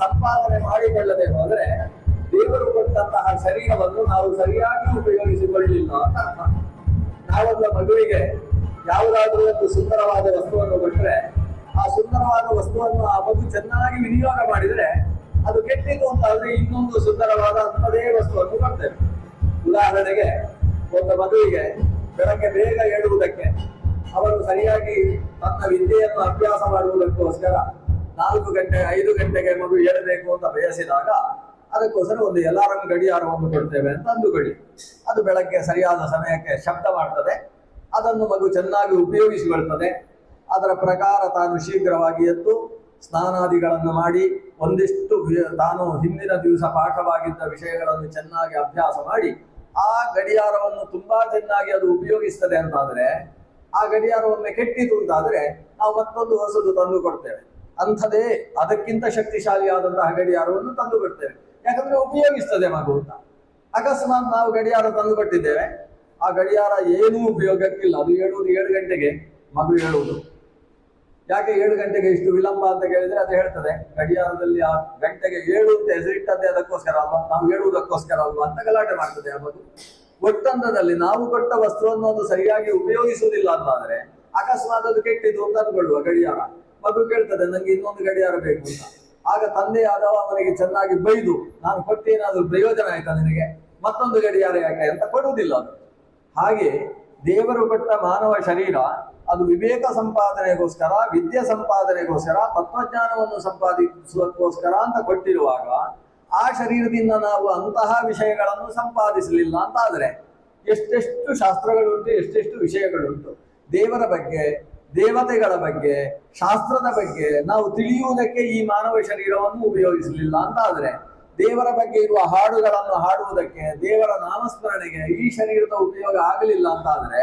ಸಂಪಾದನೆ ಮಾಡಿಕೊಳ್ಳಬೇಕು ಹೋದರೆ ದೇವರು ಕೊಟ್ಟಂತಹ ಶರೀರವನ್ನು ನಾವು ಸರಿಯಾಗಿ ಉಪಯೋಗಿಸಿಕೊಳ್ಳಿಲ್ಲ ಅಂತ ನಾವೊಂದು ಮಗುವಿಗೆ ಯಾವುದಾದ್ರೂ ಒಂದು ಸುಂದರವಾದ ವಸ್ತುವನ್ನು ಕೊಟ್ಟರೆ ಆ ಸುಂದರವಾದ ವಸ್ತುವನ್ನು ಆ ಮಗು ಚೆನ್ನಾಗಿ ವಿನಿಯೋಗ ಮಾಡಿದರೆ ಅದು ಕೆಟ್ಟಿತು ಅಂತಾದ್ರೆ ಇನ್ನೊಂದು ಸುಂದರವಾದ ಅಂತದೇ ವಸ್ತುವನ್ನು ಕೊಡ್ತೇವೆ. ಉದಾಹರಣೆಗೆ ಒಂದು ಮಗುವಿಗೆ ಬೆಳಗ್ಗೆ ಬೇಗ ಏಳುವುದಕ್ಕೆ ಅವರು ಸರಿಯಾಗಿ ತನ್ನ ವಿದ್ಯೆಯನ್ನು ಅಭ್ಯಾಸ ಮಾಡುವುದಕ್ಕೋಸ್ಕರ ನಾಲ್ಕು ಗಂಟೆ, ಐದು ಗಂಟೆಗೆ ಮಗು ಏಳಬೇಕು ಅಂತ ಬಯಸಿದಾಗ ಅದಕ್ಕೋಸ್ಕರ ಒಂದು ಎಲ್ಲರನ್ನು ಗಡಿಯಾರವನ್ನು ಕೊಡ್ತೇವೆ ಅಂತ ಅಂದುಕೊಳ್ಳಿ. ಅದು ಬೆಳಗ್ಗೆ ಸರಿಯಾದ ಸಮಯಕ್ಕೆ ಶಬ್ದ ಮಾಡ್ತದೆ. ಅದನ್ನು ಮಗು ಚೆನ್ನಾಗಿ ಉಪಯೋಗಿಸಿಕೊಳ್ತದೆ ಅದರ ಪ್ರಕಾರ ತಾನು ಶೀಘ್ರವಾಗಿ ಎದ್ದು ಸ್ನಾನಾದಿಗಳನ್ನು ಮಾಡಿ ಒಂದಿಷ್ಟು ತಾನು ಹಿಂದಿನ ದಿವಸ ಪಾಠವಾಗಿದ್ದ ವಿಷಯಗಳನ್ನು ಚೆನ್ನಾಗಿ ಅಭ್ಯಾಸ ಮಾಡಿ ಆ ಗಡಿಯಾರವನ್ನು ತುಂಬಾ ಚೆನ್ನಾಗಿ ಅದು ಉಪಯೋಗಿಸ್ತದೆ ಅಂತಾದ್ರೆ, ಆ ಗಡಿಯಾರವನ್ನು ಕೆಟ್ಟಿತು ಅಂತಾದ್ರೆ ನಾವು ಮತ್ತೊಂದು ಹೊಸದು ತಂದು ಕೊಡ್ತೇವೆ. ಅಂಥದೇ ಅದಕ್ಕಿಂತ ಶಕ್ತಿಶಾಲಿಯಾದಂತಹ ಗಡಿಯಾರವನ್ನು ತಂದು ಕೊಡ್ತೇವೆ. ಯಾಕಂದ್ರೆ ಉಪಯೋಗಿಸ್ತದೆ ಮಗು ಅಂತ. ಅಕಸ್ಮಾತ್ ನಾವು ಗಡಿಯಾರ ತಂದು ಕೊಟ್ಟಿದ್ದೇವೆ. ಆ ಗಡಿಯಾರ ಏನೂ ಉಪಯೋಗಕ್ಕಿಲ್ಲ. ಅದು ಹೇಳುವುದು ಏಳು ಗಂಟೆಗೆ, ಮಗು ಹೇಳುವುದು ಯಾಕೆ ಏಳು ಗಂಟೆಗೆ ಇಷ್ಟು ವಿಳಂಬ ಅಂತ ಕೇಳಿದ್ರೆ ಅದು ಹೇಳ್ತದೆ, ಗಡಿಯಾರದಲ್ಲಿ ಆ ಗಂಟೆಗೆ ಏಳು ಅಂತ ಹೆಸರಿಟ್ಟದ್ದೇ ಅದಕ್ಕೋಸ್ಕರ ಅಲ್ವಾ? ನಾವು ಹೇಳುವುದಕ್ಕೋಸ್ಕರ ಅಲ್ವಾ ಅಂತ ಗಲಾಟೆ ಮಾಡ್ತದೆ ಆ ಮಗು. ಒಟ್ಟಂದದಲ್ಲಿ ನಾವು ಕೊಟ್ಟ ವಸ್ತ್ರವನ್ನು ಅದು ಸರಿಯಾಗಿ ಉಪಯೋಗಿಸುವುದಿಲ್ಲ ಅಂತಾದ್ರೆ ಅಕಸ್ಮಾತ್ ಅದು ಕೆಟ್ಟಿದ್ದು ಅಂತ ಅಂದ್ಕೊಳ್ಳುವ ಗಡಿಯಾರ. ಮಗು ಕೇಳ್ತದೆ, ನಂಗೆ ಇನ್ನೊಂದು ಗಡಿಯಾರ ಬೇಕು ಅಂತ. ಆಗ ತಂದೆ ಆದವ ಅವನಿಗೆ ಚೆನ್ನಾಗಿ ಬೈದು, ನಾನು ಕೊಟ್ಟೇನಾದ್ರೂ ಪ್ರಯೋಜನ ಆಯ್ತಾ ನಿನಗೆ? ಮತ್ತೊಂದು ಗಡಿಯಾರ ಯಾಕೆ? ಅಂತ ಕೊಡುವುದಿಲ್ಲ ಅದು. ಹಾಗೆ ದೇವರು ಕೊಟ್ಟ ಮಾನವ ಶರೀರ, ಅದು ವಿವೇಕ ಸಂಪಾದನೆಗೋಸ್ಕರ, ವಿದ್ಯೆ ಸಂಪಾದನೆಗೋಸ್ಕರ, ತತ್ವಜ್ಞಾನವನ್ನು ಸಂಪಾದಿಸುವಕ್ಕೋಸ್ಕರ ಅಂತ ಕೊಟ್ಟಿರುವಾಗ, ಆ ಶರೀರದಿಂದ ನಾವು ಅಂತಹ ವಿಷಯಗಳನ್ನು ಸಂಪಾದಿಸಲಿಲ್ಲ ಅಂತ ಆದ್ರೆ ಎಷ್ಟೆಷ್ಟು ಶಾಸ್ತ್ರಗಳುಂಟು, ಎಷ್ಟೆಷ್ಟು ವಿಷಯಗಳುಂಟು. ದೇವರ ಬಗ್ಗೆ ದೇವತೆಗಳ ಬಗ್ಗೆ, ಶಾಸ್ತ್ರದ ಬಗ್ಗೆ ನಾವು ತಿಳಿಯುವುದಕ್ಕೆ ಈ ಮಾನವ ಶರೀರವನ್ನು ಉಪಯೋಗಿಸಲಿಲ್ಲ ಅಂತ ಆದ್ರೆ ದೇವರ ಬಗ್ಗೆ ಇರುವ ಹಾಡುಗಳನ್ನು ಹಾಡುವುದಕ್ಕೆ, ದೇವರ ನಾಮಸ್ಮರಣೆಗೆ ಈ ಶರೀರದ ಉಪಯೋಗ ಆಗಲಿಲ್ಲ ಅಂತ ಆದ್ರೆ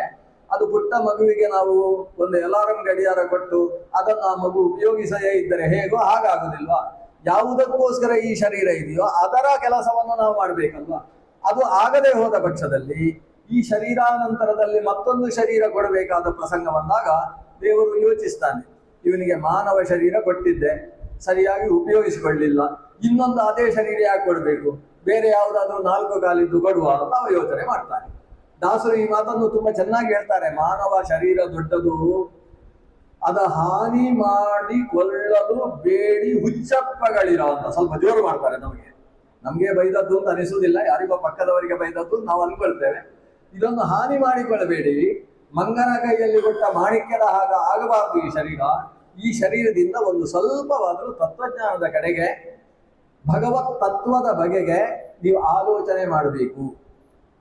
ಅದು ಪುಟ್ಟ ಮಗುವಿಗೆ ನಾವು ಒಂದು ಅಲಾರಂ ಗಡಿಯಾರ ಕೊಟ್ಟು ಅದನ್ನು ಆ ಮಗು ಉಪಯೋಗಿಸದೇ ಇದ್ದರೆ ಹೇಗೋ ಹಾಗಾಗುದಿಲ್ವಾ? ಯಾವುದಕ್ಕೋಸ್ಕರ ಈ ಶರೀರ ಇದೆಯೋ ಅದರ ಕೆಲಸವನ್ನು ನಾವು ಮಾಡ್ಬೇಕಲ್ವಾ? ಅದು ಆಗದೆ ಹೋದ ಪಕ್ಷದಲ್ಲಿ ಈ ಶರೀರಾನಂತರದಲ್ಲಿ ಮತ್ತೊಂದು ಶರೀರ ಕೊಡಬೇಕಾದ ಪ್ರಸಂಗ ಬಂದಾಗ ದೇವರು ಯೋಚಿಸ್ತಾನೆ, ಇವನಿಗೆ ಮಾನವ ಶರೀರ ಕೊಟ್ಟಿದ್ದೆ, ಸರಿಯಾಗಿ ಉಪಯೋಗಿಸಿಕೊಳ್ಳಿಲ್ಲ. ಇನ್ನೊಂದು ಅದೇ ಶರೀರ ಯಾಕೆ ಕೊಡಬೇಕು? ಬೇರೆ ಯಾವುದಾದ್ರೂ ನಾಲ್ಕು ಕಾಲಿದ್ದು ಕೊಡುವ ಅವ ಯೋಚನೆ ಮಾಡ್ತಾನೆ ದಾಸರು ಈ ಮಾತನ್ನು ತುಂಬಾ ಚೆನ್ನಾಗಿ ಹೇಳ್ತಾರೆ, ಮಾನವ ಶರೀರ ದೊಡ್ಡದು, ಅದ ಹಾನಿ ಮಾಡಿ ಕೊಲ್ಲಲು ಬೇಡಿ, ಹುಚ್ಚಪ್ಪಗಳಿರೋ ಅಂತ. ಸ್ವಲ್ಪ ಜೋರು ಮಾಡ್ತಾರೆ ನಮಗೆ. ನಮಗೆ ಬೈದದ್ದು ಅಂತ ಅನಿಸುವುದಿಲ್ಲ, ಯಾರಿಗೋ ಪಕ್ಕದವರಿಗೆ ಬೈದದ್ದು, ನಾವು ಅನ್ಕೊಳ್ತೇವೆ. ಇದೊಂದು ಹಾನಿ ಮಾಡಿಕೊಳ್ಳಬೇಡಿ. ಮಂಗನ ಕೈಯಲ್ಲಿ ಕೊಟ್ಟ ಮಾಣಿಕ್ಯದ ಹಾಗ ಆಗಬಾರದು ಈ ಶರೀರ. ಈ ಶರೀರದಿಂದ ಒಂದು ಸ್ವಲ್ಪವಾದರೂ ತತ್ವಜ್ಞಾನದ ಕಡೆಗೆ, ಭಗವತ್ ತತ್ವದ ಬಗೆಗೆ ನೀವು ಆಲೋಚನೆ ಮಾಡಬೇಕು.